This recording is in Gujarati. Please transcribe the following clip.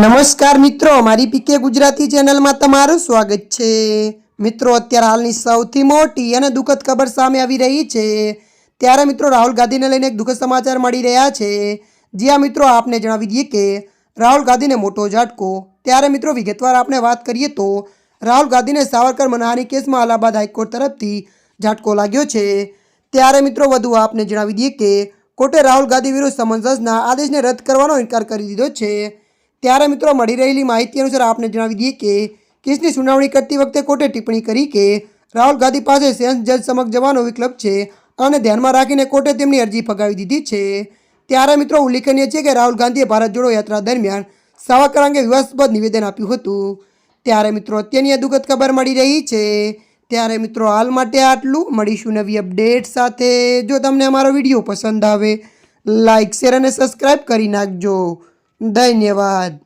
નમસ્કાર મિત્રો મારી પીકે ગુજરાતી ચેનલમાં તમારું સ્વાગત છે. મિત્રો, અત્યારે હાલની સૌથી મોટી અને દુઃખદ ખબર સામે આવી રહી છે. ત્યારે મિત્રો, રાહુલ ગાંધીને લઈને એક દુઃખદ સમાચાર મળી રહ્યા છે. જ્યાં મિત્રો, આપને જણાવી દઈએ કે રાહુલ ગાંધીને મોટો ઝાટકો. ત્યારે મિત્રો, વિગતવાર આપણે વાત કરીએ તો રાહુલ ગાંધીને સાવરકર મનહાની કેસમાં અલ્હાબાદ હાઈકોર્ટ તરફથી ઝાટકો લાગ્યો છે. ત્યારે મિત્રો, વધુ આપને જણાવી દઈએ કે કોર્ટે રાહુલ ગાંધી વિરુદ્ધ સમન્સના આદેશને રદ કરવાનો ઇનકાર કરી દીધો છે. ત્યારે મિત્રો મળી રહેલી માહિતી અનુસાર આપને જણાવી દઈએ કે કેસની સુનાવણી કરતી વખતે કોર્ટે ટિપ્પણી કરી કે રાહુલ ગાંધી પાસે સેન્સ જજ સમક્ષ જવાનો વિકલ્પ છે અને ધ્યાનમાં રાખીને કોર્ટે તેમની અરજી ફગાવી દીધી છે. ત્યારે મિત્રો ઉલ્લેખનીય છે કે રાહુલ ગાંધીએ ભારત જોડો યાત્રા દરમિયાન સાવરકર અંગે વિવાદસ્પદ નિવેદન આપ્યું હતું. ત્યારે મિત્રો અત્યારની દુઃખદ ખબર મળી રહી છે. ત્યારે મિત્રો હાલ માટે આટલું. મળીશું નવી અપડેટ સાથે. જો તમને અમારો વીડિયો પસંદ આવે લાઇક શેર અને સબસ્ક્રાઈબ કરી નાખજો. धन्यवाद